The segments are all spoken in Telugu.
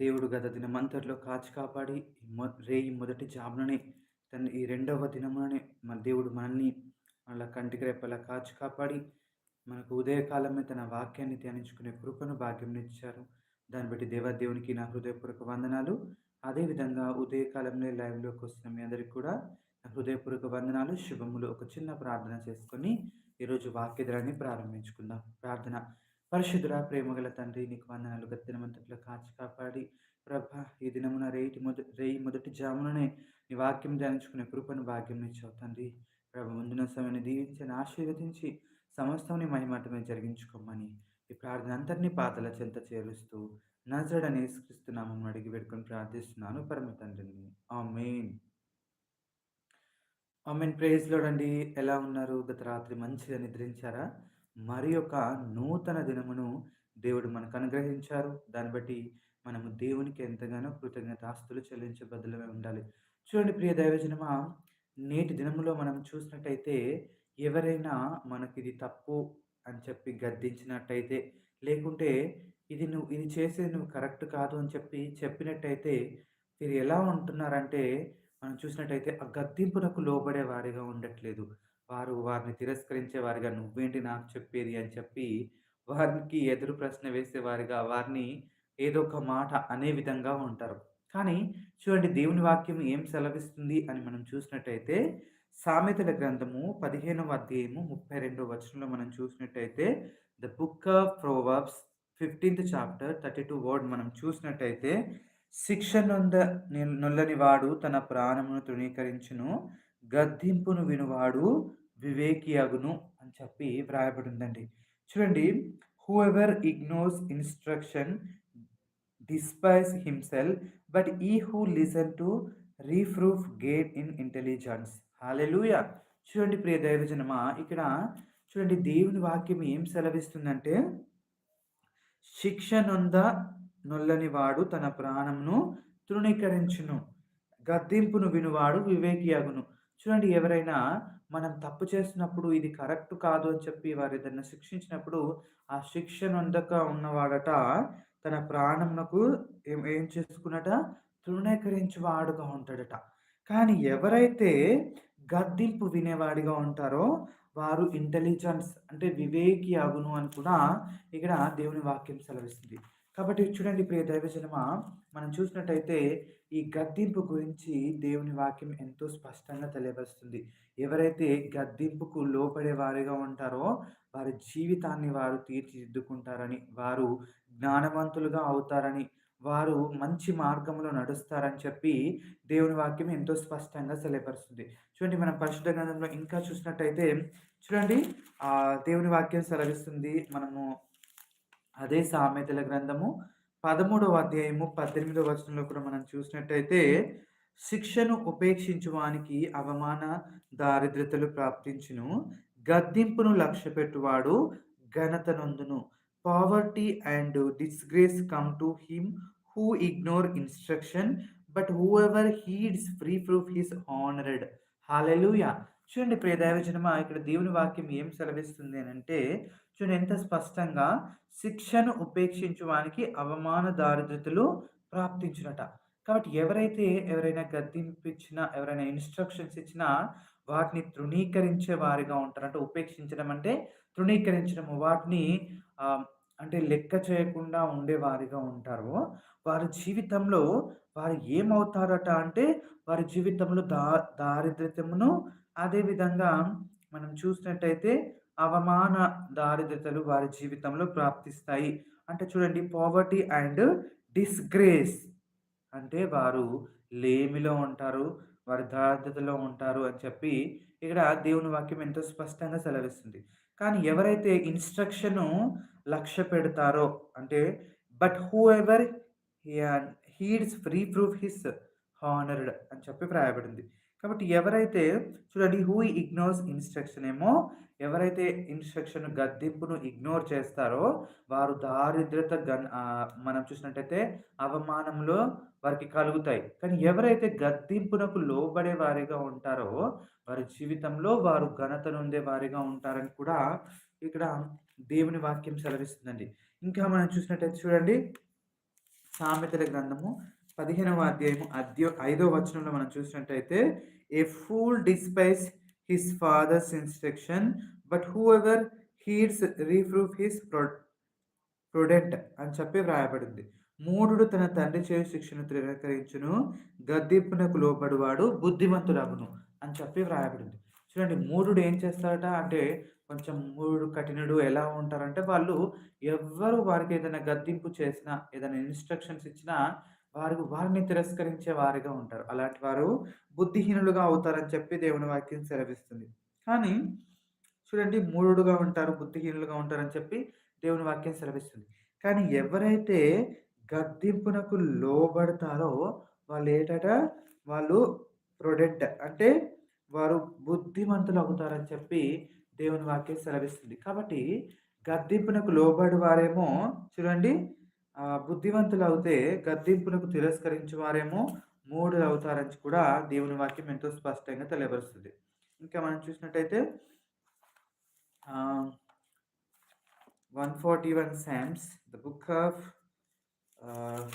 దేవుడు గత దినమంతట్లో కాచి కాపాడి రేయి మొదటి జాముననే తను ఈ రెండవ దినముననే మన దేవుడు మనల్ని అలా కంటికి రెప్పలా కాచి కాపాడి మనకు ఉదయకాలమే తన వాక్యాన్ని ధ్యానించుకునే కృపను భాగ్యం ఇచ్చారు. దాన్ని బట్టి దేవాదేవునికి నా హృదయపూర్వక వందనాలు. అదేవిధంగా ఉదయకాలంలో లైవ్లోకి వస్తున్న మీ అందరికి కూడా నా హృదయపూర్వక వందనాలు. శుభములు. ఒక చిన్న ప్రార్థన చేసుకొని ఈరోజు వాక్యధరాన్ని ప్రారంభించుకుందాం. ప్రార్థన. పరిశుద్ధుర ప్రేమగల తండ్రి నీకు వందనాలు. గత కాచి కాపాడి. ప్రభ ఈ దినమున రేటి మొదటి రేయి మొదటి జాముననే నీ వాక్యం ధ్యానించుకునే కృపను భాగ్యం ఇచ్చావు తండ్రి. ప్రభ ముందున సమయాన్ని దీవించని ఆశీర్వదించి సమస్తంని మహిమాటమే జరిగించుకోమని ఈ ప్రార్థన అంతటినీ పాతల చెంత చేరుస్తూ నజడని యేసుక్రీస్తునామం అడిగి పెట్టుకొని ప్రార్థిస్తున్నాను. పరమ తండ్రిని. ఆ మెయిన్ ఆ మెయిన్ లోడండి ఎలా ఉన్నారు? గత రాత్రి మంచిగా నిద్రించారా? మరి ఒక నూతన దినమును దేవుడు మనకు అనుగ్రహించారు. దాన్ని బట్టి మనము దేవునికి ఎంతగానో కృతజ్ఞత ఆస్తులు బదులుగా ఉండాలి. చూడండి ప్రియ దైవజనమా నేటి దినములో మనం చూసినట్టయితే ఎవరైనా మనకి ఇది తప్పు అని చెప్పి గద్దించినట్టయితే లేకుంటే ఇది నువ్వు ఇది చేసేది నువ్వు కరెక్ట్ కాదు అని చెప్పి చెప్పినట్టయితే మీరు ఎలా ఉంటున్నారంటే మనం చూసినట్టయితే ఆ గద్దింపునకు లోబడే వారిగా ఉండట్లేదు. వారు వారిని తిరస్కరించే వారిగా నువ్వేంటి నాకు చెప్పేది? అని చెప్పి వారికి ఎదురు ప్రశ్న వేసేవారిగా వారిని ఏదో ఒక మాట అనే విధంగా ఉంటారు. కానీ చూడండి దేవుని వాక్యం ఏం సెలవిస్తుంది అని మనం చూసినట్టయితే సామెతల గ్రంథము పదిహేనవ అధ్యాయము ముప్పై రెండవ వచనంలో మనం చూసినట్టయితే the book of proverbs fifteenth chapter thirty two word మనం చూసినట్టయితే శిక్ష నొంద నొల్లని వాడు తన ప్రాణమును తృణీకరించును. గద్దింపును వినువాడు వివేకి అగును అని చెప్పి వ్రాయబడి ఉందండి చూడండి who ever ignores instruction despise himself but he who listen to reproof get in intelligence hallelujah చూడండి ప్రియ దైవజనమా ఇక్కడ చూడండి దేవుని వాక్యం ఏం సెలవిస్తుందంటే శిక్ష నొంద నొల్లని వాడు తన ప్రాణంను తృణీకరించును. గద్దింపును వినువాడు వివేకియాగును. చూడండి ఎవరైనా మనం తప్పు చేసినప్పుడు ఇది కరెక్ట్ కాదు అని చెప్పి వారు ఏదైనా శిక్షించినప్పుడు ఆ శిక్ష నొందక ఉన్నవాడట తన ప్రాణంనకు ఏం ఏం చేసుకున్నట? వాడుగా ఉంటాడట. కానీ ఎవరైతే గద్దింపు వినేవాడిగా ఉంటారో వారు ఇంటెలిజెన్స్ అంటే వివేకి అగును అని కూడా ఇక్కడ దేవుని వాక్యం సెలవిస్తుంది. కాబట్టి చూడండి ప్రియ దైవజనమ మనం చూసినట్టయితే ఈ గద్దింపు గురించి దేవుని వాక్యం ఎంతో స్పష్టంగా తెలియపరుస్తుంది. ఎవరైతే గద్దింపుకు లోపడే వారిగా ఉంటారో వారి జీవితాన్ని వారు తీర్చిదిద్దుకుంటారని వారు జ్ఞానవంతులుగా అవుతారని వారు మంచి మార్గంలో నడుస్తారని చెప్పి దేవుని వాక్యం ఎంతో స్పష్టంగా తెలియపరుస్తుంది. చూడండి మనం పరిశుద్ధ గ్రంథంలో ఇంకా చూసినట్టయితే చూడండి దేవుని వాక్యం సెలవిస్తుంది. మనము అదే సామెతల గ్రంథము పదమూడవ అధ్యాయము పద్దెనిమిదవ వచనంలో కూడా మనం చూసినట్టయితే శిక్షను ఉపేక్షించువానికి అవమాన దారిద్రతలు ప్రాప్తించును. గద్దింపును లక్ష్య పెట్టువాడు ఘనత నొందును. Poverty and disgrace come to him who ignore instruction but who ever heeds reproof he's honoured hallelujah చూడండి ప్రియ ఇక్కడ దేవుని వాక్యం ఏం సెలవిస్తుంది అని అంటే చూడండి ఎంత స్పష్టంగా శిక్షను ఉపేక్షించడానికి అవమాన దారిద్రతలు ప్రాప్తించునట. కాబట్టి ఎవరైతే ఎవరైనా గద్దెంపించినా ఎవరైనా ఇన్స్ట్రక్షన్స్ ఇచ్చినా వాటిని తృణీకరించే వారిగా ఉంటారు. అంటే ఉపేక్షించడం అంటే తృణీకరించడము. వాటిని అంటే లెక్క చేయకుండా ఉండేవారిగా ఉంటారు. వారి జీవితంలో వారు ఏమవుతారట అంటే వారి జీవితంలో దా దారిద్ర్యతమును అదేవిధంగా మనం చూసినట్టయితే అవమాన దారిద్రతలు వారి జీవితంలో ప్రాప్తిస్తాయి. అంటే చూడండి పావర్టీ అండ్ డిస్గ్రేస్ అంటే వారు లేమిలో ఉంటారు వారి దారిద్రతలో ఉంటారు అని చెప్పి ఇక్కడ దేవుని వాక్యం ఎంతో స్పష్టంగా సెలవిస్తుంది. కానీ ఎవరైతే ఇన్స్ట్రక్షను లక్ష్య పెడతారో అంటే but who ever heeds reproof his honoured అని చెప్పి ప్రాయబడింది కాబట్టి ఎవరైతే చూడండి హూ ఇగ్నోర్స్ ఇన్స్ట్రక్షన్ ఏమో ఎవరైతే ఇన్స్ట్రక్షన్ గద్దింపును ఇగ్నోర్ చేస్తారో వారు దారిద్రత గన్ మనం చూసినట్టయితే అవమానంలో వారికి కలుగుతాయి. కానీ ఎవరైతే గద్దింపునకు లోబడే వారిగా ఉంటారో వారి జీవితంలో వారు ఘనత నొందే వారిగా ఉంటారని కూడా ఇక్కడ దేవుని వాక్యం సెలవిస్తుందండి. ఇంకా మనం చూసినట్టయితే చూడండి సామెతల గ్రంథము పదిహేనవ అధ్యాయము అధ్యో ఐదో వచనంలో మనం చూసినట్టయితే a fool despises his father's instruction but who ever reproof reproof his అని చెప్పి వ్రాయబడింది. మూఢుడు తన తండ్రి చేయు శిక్షను తిరస్కరించును గద్దింపునకు లోబడివాడు బుద్ధిమంతుడగును అని చెప్పి వ్రాయబడింది. చూడండి మూఢుడు ఏం చేస్తాడట అంటే కొంచెం మూడు కఠినుడు ఎలా ఉంటారంటే వాళ్ళు ఎవ్వరు వారికి ఏదైనా గద్దింపు చేసినా ఏదైనా ఇన్స్ట్రక్షన్స్ ఇచ్చినా వారు వారిని తిరస్కరించే వారిగా ఉంటారు. అలాంటి వారు బుద్ధిహీనులుగా అవుతారని చెప్పి దేవుని వాక్యం సెలవిస్తుంది. కానీ చూడండి మూఢుడుగా ఉంటారు బుద్ధిహీనులుగా ఉంటారని చెప్పి దేవుని వాక్యం సెలవిస్తుంది. కానీ ఎవరైతే గద్దింపునకు లోబడతారో వాళ్ళు ఏంటట? వాళ్ళు ప్రొడెక్ట్ అంటే వారు బుద్ధిమంతులు అవుతారని చెప్పి దేవుని వాక్యం సెలవిస్తుంది. కాబట్టి గద్దింపునకు లోబడి వారేమో చూడండి బుద్ధివంతులు అవుతే గద్దింపులకు తిరస్కరించే వారేమో మూడు అవుతారని కూడా దేవుని వాక్యం ఎంతో స్పష్టంగా తెలియపరుస్తుంది. ఇంకా మనం చూసినట్టయితే one forty one psalms the book of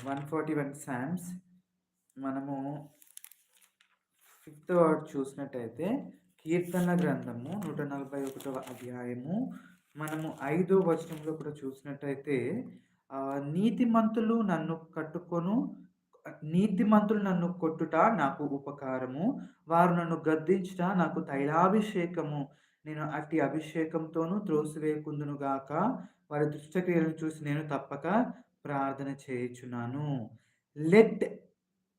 one forty one psalms మనము ఫిఫ్త్ వర్డ్ చూసినట్టయితే కీర్తన గ్రంథము నూట నలభై ఒకటవ అధ్యాయము మనము ఐదో వచనంలో కూడా చూసినట్టయితే నీతిమంతులు నన్ను కట్టుకొను నీతిమంతులు నన్ను కొట్టుట నాకు ఉపకారము. వారు నన్ను గద్దించుట నాకు తైలాభిషేకము. నేను అట్టి అభిషేకంతోనూ త్రోసివేయకుందును గాక. వారి దుష్టక్రియలను చూసి నేను తప్పక ప్రార్థన చేయుచున్నాను. Let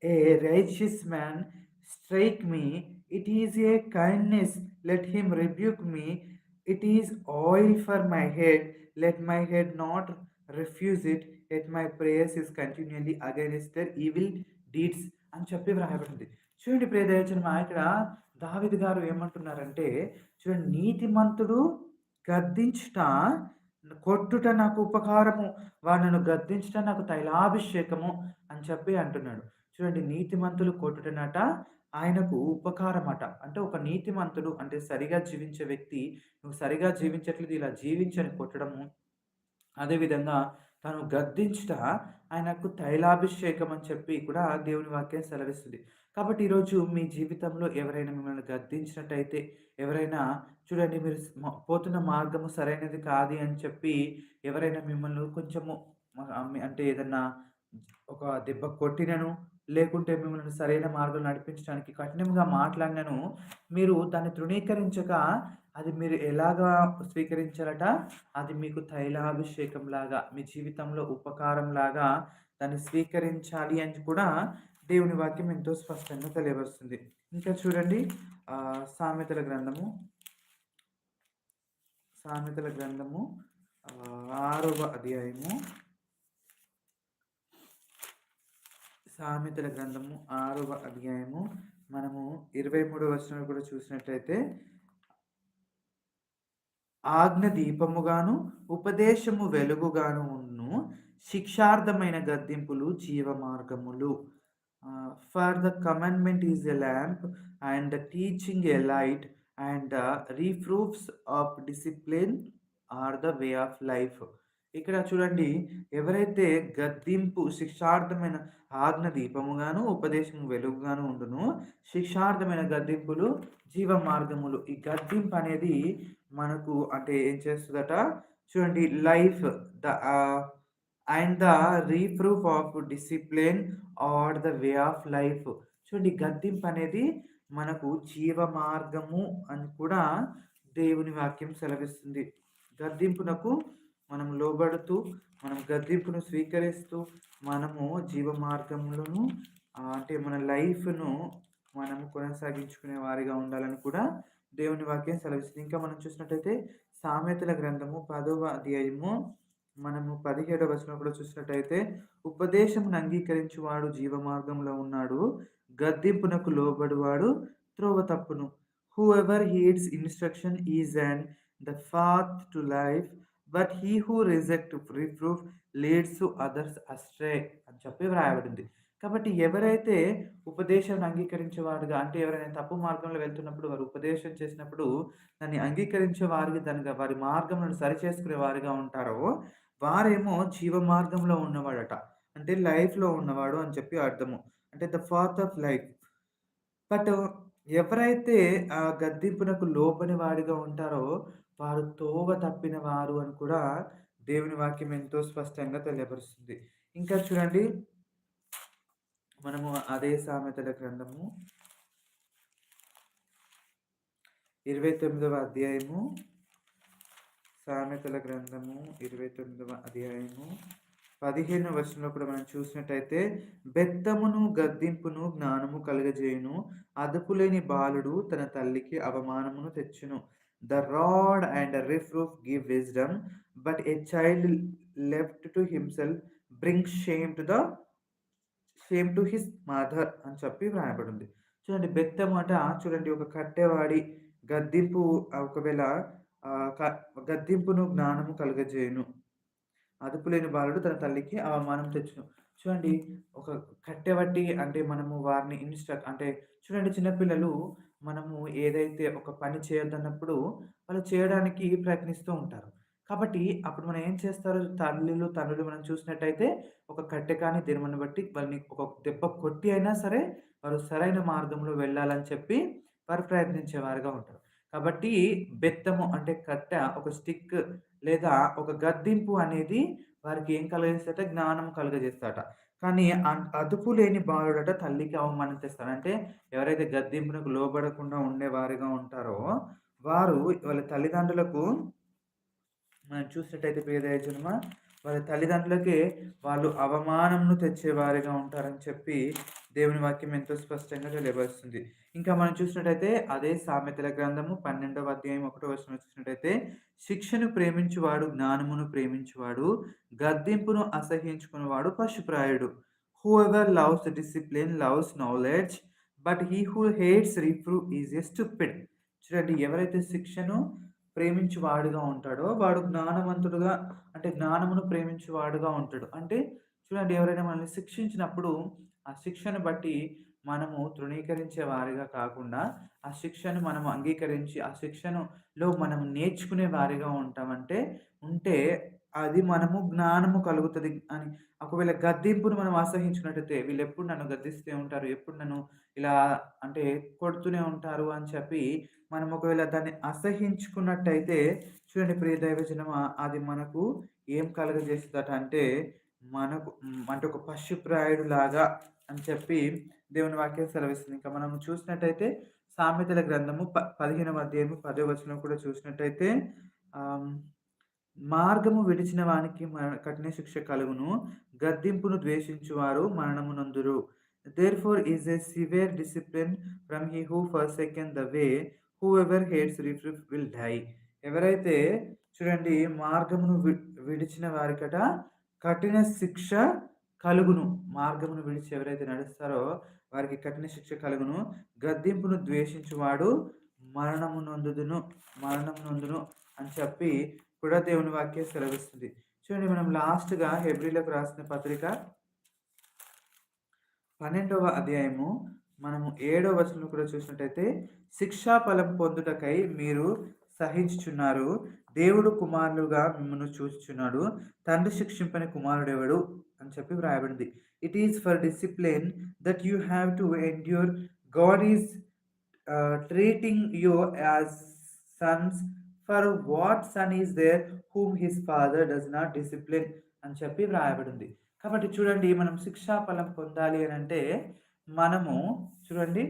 a righteous man strike me it is a kindness let him rebuke me it is oil for my head let my head not refuse it yet my prayers is continually against their evil deeds అని చెప్పి వ్రాయబడింది. చూడండి ప్రియదయచన ఇక్కడ దావిద్ గారు ఏమంటున్నారంటే చూడండి నీతిమంతుడు గద్దించుట కొట్టుట నాకు ఉపకారము వాడు గద్దించుట నాకు తైలాభిషేకము అని చెప్పి అంటున్నాడు. చూడండి నీతిమంతులు కొట్టుటనట ఆయనకు ఉపకారమట. అంటే ఒక నీతిమంతుడు అంటే సరిగా జీవించే వ్యక్తి నువ్వు సరిగా జీవించట్లేదు ఇలా జీవించని కొట్టడము అదేవిధంగా తను గద్దించుట ఆయనకు తైలాభిషేకం అని చెప్పి కూడా దేవుని వాక్యం సెలవిస్తుంది. కాబట్టి ఈరోజు మీ జీవితంలో ఎవరైనా మిమ్మల్ని గద్దించినట్టయితే ఎవరైనా చూడండి మీరు పోతున్న మార్గము సరైనది కాదు అని చెప్పి ఎవరైనా మిమ్మల్ని కొంచెము అంటే ఏదన్నా ఒక దెబ్బ కొట్టినను లేకుంటే మిమ్మల్ని సరైన మార్గం నడిపించడానికి కఠినంగా మాట్లాడినను మీరు దాన్ని తృణీకరించక అది మీరు ఎలాగా స్వీకరించాలట? అది మీకు తైలాభిషేకం లాగా మీ జీవితంలో ఉపకారం లాగా దాన్ని స్వీకరించాలి అని కూడా దేవుని వాక్యం ఎంతో స్పష్టంగా తెలియవస్తుంది ఇంకా చూడండి సామెతల గ్రంథము. సామెతల గ్రంథము ఆరవ అధ్యాయము. సామెతల గ్రంథము ఆరవ అధ్యాయము. మనము ఇరవై మూడవ వచనంలో కూడా చూసినట్లయితే ఆజ్ఞ దీపముగాను ఉపదేశము వెలుగుగాను ఉన్ను శిక్షార్థమైన గద్దింపులు జీవ మార్గములు for the commandment is a lamp and the teaching a light and reproofs of discipline are the way of life. ఇక్కడ చూడండి ఎవరైతే గద్దింపు శిక్షార్థమైన ఆజ్ఞ దీపముగాను ఉపదేశము వెలుగుగాను ఉండును శిక్షార్థమైన గద్దింపులు జీవ మార్గములు. ఈ గద్దింపు అనేది మనకు అంటే ఏం చేస్తుందట? చూడండి life the and the reproof of discipline are the way of life చూడండి గద్దింపు అనేది మనకు జీవ మార్గము అని కూడా దేవుని వాక్యం సెలవిస్తుంది. గద్దింపునకు మనం లోబడుతూ మనం గద్దెంపును స్వీకరిస్తూ మనము జీవ మార్గములను అంటే మన లైఫ్ను మనము కొనసాగించుకునే వారిగా ఉండాలని కూడా దేవుని వాక్యం సెలవిస్తుంది. ఇంకా మనం చూసినట్టయితే సామెతల గ్రంథము పదవ అధ్యాయము మనము పదిహేడవ వచనం కూడా చూసినట్టయితే ఉపదేశమును అంగీకరించువాడు జీవ మార్గంలో ఉన్నాడు గద్దింపునకు లోబడువాడు త్రోవ తప్పును. Who ever heeds instruction is and the path to life but he who reject reproof leads to others astray అని చెప్పి వ్రాయబడింది. కాబట్టి ఎవరైతే ఉపదేశాన్ని అంగీకరించేవాడుగా అంటే ఎవరైనా తప్పు మార్గంలో వెళ్తున్నప్పుడు వారు ఉపదేశం చేసినప్పుడు దాన్ని అంగీకరించే వారికి దానిగా వారి మార్గంలో సరిచేసుకునే వారిగా ఉంటారో వారేమో జీవ మార్గంలో ఉన్నవాడట అంటే లైఫ్‌లో ఉన్నవాడు అని చెప్పి అర్థము. అంటే the path of life. But ఎవరైతే ఆ గద్దింపునకు లోపని వాడిగా ఉంటారో, వారు తోవ తప్పిన వారు అని కూడా దేవుని వాక్యం ఎంతో స్పష్టంగా తెలియపరుస్తుంది. ఇంకా చూడండి మనము అదే సామెతల గ్రంథము 29వ అధ్యాయము సామెతల గ్రంథము 29వ అధ్యాయము 15 వచనంలో కూడా మనం చూసినట్టయితే బెత్తమును గద్దింపును జ్ఞానము కలుగజేయును అదుపులేని బాలుడు తన తల్లికి అవమానమును తెచ్చును. The rod and reproof give wisdom but a child left to himself bring shame to the shame to his mother అని చెప్పి వ్రాయబడింది. చూడండి బెత్తము అంటే చూడండి ఒక కట్టెవాడి గద్దింపు ఒకవేళ గద్దింపును జ్ఞానము కలుగజేయును. అదుపులేని బాలుడు తన తల్లికి అవమానం తెచ్చును. చూడండి ఒక కట్టెవట్టి అంటే మనము వారిని ఇన్‌స్ట్రక్ అంటే చూడండి చిన్నపిల్లలు మనము ఏదైతే ఒక పని చేయొద్దన్నప్పుడు వాళ్ళు చేయడానికి ప్రయత్నిస్తూ ఉంటారు. కాబట్టి అప్పుడు మనం ఏం చేస్తారు తల్లులు, తండ్రులు మనం చూసినట్టయితే ఒక కట్టె కానీ దేనిని బట్టి వాళ్ళని ఒక దెబ్బ కొట్టి అయినా సరే వారు సరైన మార్గంలో వెళ్ళాలని చెప్పి వారు ప్రయత్నించేవారుగా ఉంటారు. కాబట్టి బెత్తము అంటే కట్ట ఒక స్టిక్ లేదా ఒక గద్దింపు అనేది వారికి ఏం కలుగజేస్తట జ్ఞానం కలుగజేస్తట. కానీ అదుపు లేని బాలుడట తల్లికి అవమానం చేస్తారు అంటే ఎవరైతే గద్దింపునకు లోబడకుండా ఉండేవారుగా ఉంటారో, వారు వాళ్ళ తల్లిదండ్రులకు మనం చూసినట్టయితే పేద జన్మ వారి తల్లిదండ్రులకే వాళ్ళు అవమానంను తెచ్చేవారిగా ఉంటారని చెప్పి దేవుని వాక్యం ఎంతో స్పష్టంగా తెలియపరుస్తుంది ఇంకా మనం చూసినట్టయితే అదే సామెతల గ్రంథము 12వ అధ్యాయం ఒకటో వర్షం చూసినట్టయితే శిక్షను ప్రేమించువాడు జ్ఞానమును ప్రేమించువాడు గద్దింపును అసహించుకునేవాడు పశుప్రాయుడు. Who ever loves discipline loves knowledge but he who hates reprove is a stupid. చూడండి ఎవరైతే శిక్షను ప్రేమించువాడుగా ఉంటాడో వాడు జ్ఞానవంతుడుగా అంటే జ్ఞానమును ప్రేమించువాడుగా ఉంటాడు. అంటే చూడండి ఎవరైనా మనల్ని శిక్షించినప్పుడు ఆ శిక్షను బట్టి మనము తృణీకరించే వారిగా కాకుండా ఆ శిక్షను మనం అంగీకరించి ఆ శిక్షనులో మనం నేర్చుకునే వారిగా ఉంటామంటే ఉంటే అది మనము జ్ఞానము కలుగుతుంది అని. ఒకవేళ గద్దింపును మనం ఆసహించినట్టయితే వీళ్ళు ఎప్పుడు నన్ను గద్దిస్తూ ఉంటారు ఎప్పుడు నన్ను ఇలా అంటే కొడుతూనే ఉంటారు అని చెప్పి మనం ఒకవేళ దాన్ని అసహించుకున్నట్టయితే చూడండి ప్రియ దైవజనమ అది మనకు ఏం కలగజేస్తుందట అంటే మనకు అంటే ఒక పశుప్రాయుడు లాగా అని చెప్పి దేవుని వాక్యం సెలవిస్తుంది. ఇంకా మనం చూసినట్టయితే సామెతల గ్రంథము ప పదిహేనవ అధ్యాయము పదో వచనం కూడా చూసినట్టయితే మార్గము విడిచిన వానికి కఠిన శిక్ష కలుగును. గద్దింపును ద్వేషించువారు మరణమునందురు. Therefore is a severe discipline from he who for second the way who ever hates reproof will die ఎవరైతే చూడండి మార్గమును విడిచిన వారికట కఠిన శిక్ష కలుగును. మార్గమును విడిచి ఎవరైతే నడుస్తారో వారికి కఠిన శిక్ష కలుగును. గద్దింపును ద్వేషించువాడు మరణము మరణమునందును అని చెప్పి కూడా దేవుని వాక్యం సెలవిస్తుంది. చూడండి మనం లాస్ట్గా హెబ్రిలకు రాసిన పత్రిక పన్నెండవ అధ్యాయము మనము ఏడవ వచనం కూడా చూసినట్టయితే శిక్షా ఫలం పొందుటకై మీరు సహించుచున్నారు. దేవుడు కుమారులుగా మిమ్మల్ని చూచుచున్నాడు. తండ్రి శిక్షింపని కుమారుడెవడు? అని చెప్పి వ్రాయబడింది. It is for discipline that you have to endure God is treating you as sons for what son is there whom his father does not discipline అని చెప్పి వ్రాయబడింది. కాబట్టి చూడండి మనం శిక్షా ఫలం పొందాలి అని అంటే మనము చూడండి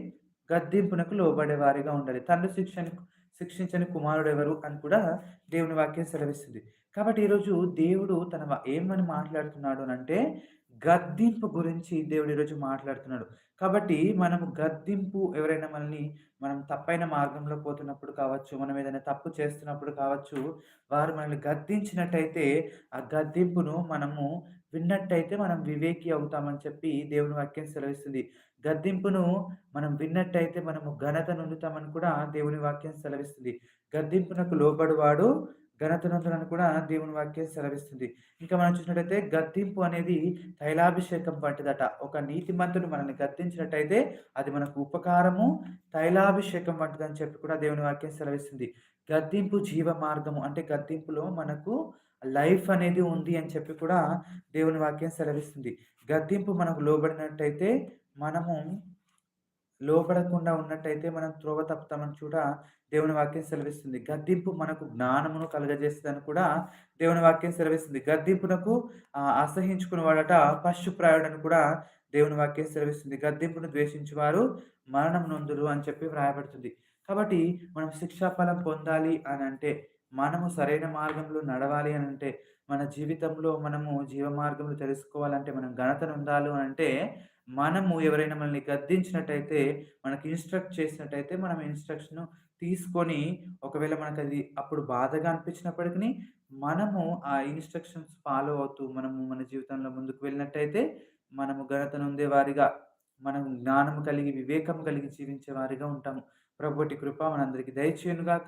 గద్దింపునకు లోబడే వారిగా ఉండాలి. తండ్రి శిక్షణ శిక్షించని కుమారుడు ఎవరు అని కూడా దేవుని వాక్యం సెలవిస్తుంది. కాబట్టి ఈరోజు దేవుడు తన ఏమని మాట్లాడుతున్నాడు అంటే గద్దింపు గురించి దేవుడు ఈరోజు మాట్లాడుతున్నాడు. కాబట్టి మనము గద్దింపు ఎవరైనా మనల్ని మనం తప్పైన మార్గంలో పోతున్నప్పుడు కావచ్చు మనం ఏదైనా తప్పు చేస్తున్నప్పుడు కావచ్చు వారు మనల్ని గద్దించినట్టయితే ఆ గద్దింపును మనము విన్నట్టయితే మనం వివేకి అవుతామని చెప్పి దేవుని వాక్యం సెలవిస్తుంది. గద్దింపును మనం విన్నట్టయితే మనము ఘనత నొందుతామని కూడా దేవుని వాక్యం సెలవిస్తుంది. గద్దింపునకు లోబడివాడు ఘనత నొందునని కూడా దేవుని వాక్యం సెలవిస్తుంది. ఇంకా మనం చూసినట్టయితే గద్దింపు అనేది తైలాభిషేకం వంటిదట. ఒక నీతిమంతుడు మనల్ని గద్దించినట్టయితే అది మనకు ఉపకారము తైలాభిషేకం వంటిదని చెప్పి కూడా దేవుని వాక్యం సెలవిస్తుంది. గద్దింపు జీవ మార్గము అంటే గద్దింపులో మనకు లైఫ్ అనేది ఉంది అని చెప్పి కూడా దేవుని వాక్యం సెలవిస్తుంది. గద్దింపు మనకు లోబడినట్టయితే మనము లోపడకుండా ఉన్నట్టయితే మనం త్రోవ తప్పుతామని కూడా దేవుని వాక్యం సెలవిస్తుంది. గద్దింపు మనకు జ్ఞానమును కలగజేస్తుందని కూడా దేవుని వాక్యం సెలవిస్తుంది. గద్దింపునకు ఆహ్, అసహించుకునేవాడట పశుప్రాయుడని కూడా దేవుని వాక్యం సెలవిస్తుంది. గద్దింపును ద్వేషించేవారు మరణం నొందురు అని చెప్పి వ్రాయబడుతుంది. కాబట్టి మనం శిక్షాఫలం పొందాలి అని అంటే మనము సరైన మార్గంలో నడవాలి అని అంటే మన జీవితంలో మనము జీవ మార్గంలో తెలుసుకోవాలంటే, మనం ఘనత ఉండాలి అంటే మనము ఎవరైనా మనల్ని గద్దించినట్టయితే, మనకి ఇన్‌స్ట్రక్ట్ చేసినట్టయితే, మనం ఇన్స్ట్రక్షన్ తీసుకొని, ఒకవేళ మనకది అప్పుడు బాధగా అనిపించినప్పటికీ మనము ఆ ఇన్‌స్ట్రక్షన్స్ ఫాలో అవుతూ, మనము మన జీవితంలో ముందుకు వెళ్ళినట్టయితే, మనము ఘనతను ఉండేవారిగా మనం జ్ఞానము కలిగి, వివేకం కలిగి జీవించే వారిగా ఉంటాము. ప్రభుటి కృప మనందరికి దయచేయునుగాక.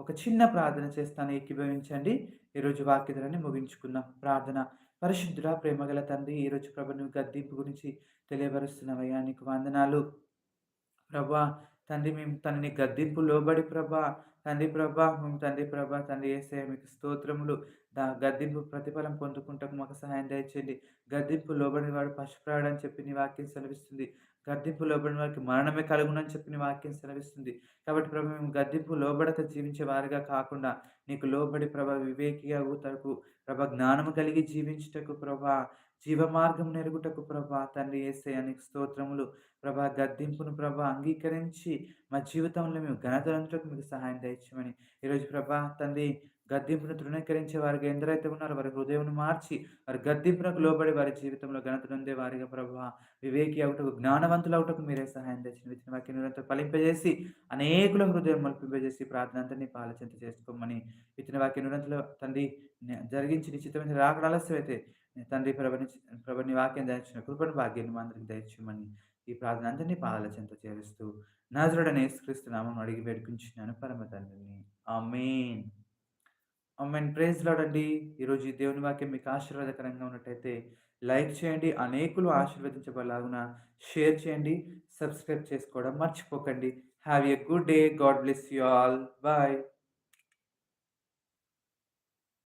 ఒక చిన్న ప్రార్థన చేస్తాను ఏకీభవించండి. ఈరోజు వాక్యధరాన్ని ముగించుకుందాం. ప్రార్థన పరిశుద్ధుడ ప్రేమగల తండ్రి, ఈరోజు ప్రభు నువ్వు గద్దింపు గురించి తెలియబరుస్తున్నావయ్యా. నీకు వందనాలు. ప్రభా తండ్రి మేము తనని గద్దింపు లోబడి ప్రభా తండ్రి ప్రభా మేము తండ్రి ప్రభా తండ్రి వేసే మీకు స్తోత్రములు దా గద్దింపు ప్రతిఫలం పొందుకుంటకు మాకు సహాయం దయచేయండి. గద్దెంపు లోబడి వాడు పశుప్రాయుడని చెప్పి నీ వాక్యం సెలవిస్తుంది. గద్దింపు లోబడిన వారికి మరణమే కలుగునని చెప్పిన వాక్యం సెలవిస్తుంది. కాబట్టి ప్రభు మేము గద్దింపు లోబడక జీవించే వారిగా కాకుండా నీకు లోబడి ప్రభ వివేకిగా అగుటకు ప్రభ జ్ఞానము కలిగి జీవించుటకు ప్రభా జీవ మార్గం నెరుగుటకు ప్రభా తండ్రి వేసే అనేక స్తోత్రములు. ప్రభా గద్దింపును ప్రభా అంగీకరించి మా జీవితంలో మేము ఘనతలంతకు మీకు సహాయం దయచేయమని ఈరోజు ప్రభా తండ్రి గద్దింపును తృణీకరించే వారికి ఎందరైతే ఉన్నారో వారి హృదయం మార్చి వారి గద్దింపునకు లోబడి వారి జీవితంలో ఘనత నొందే వారిగా ప్రభావ వివేకి అవుటకు జ్ఞానవంతులు అవుటకు మీరే సహాయం తెచ్చిన విచ్చిన వాక్యం నిరంతరం ఫలింపజేసి అనేకుల హృదయం మలిపింపజేసి ప్రార్థన అంతని పాలచింత చేసుకోమని ఇచ్చిన వాక్య నిరంతరం తండ్రి జరిగించి నిశ్చితమైన రాకడ ఆలస్యం అయితే తండ్రి ప్రభని ప్రభని వాక్యం దయచిన కృపణ భాగ్యాన్ని మా అందరికి దయచేయమని ఈ ప్రార్థన అందరినీ పాదాల చెంత చేరుస్తూ నాజరుడనే యేసుక్రీస్తు నామం అడిగి వేడుకుంటున్నాను పరమ తండ్రిని. ఆ మెయిన్ ఆమేన్ ప్రైజ్ లార్డ్ అండి. ఈరోజు ఈ దేవుని వాక్యం మీకు ఆశీర్వాదకరంగా ఉన్నట్టయితే లైక్ చేయండి అనేకులు ఆశీర్వదించబడలాగున షేర్ చేయండి సబ్స్క్రైబ్ చేసుకోవడం మర్చిపోకండి. Have a good day God bless you all bye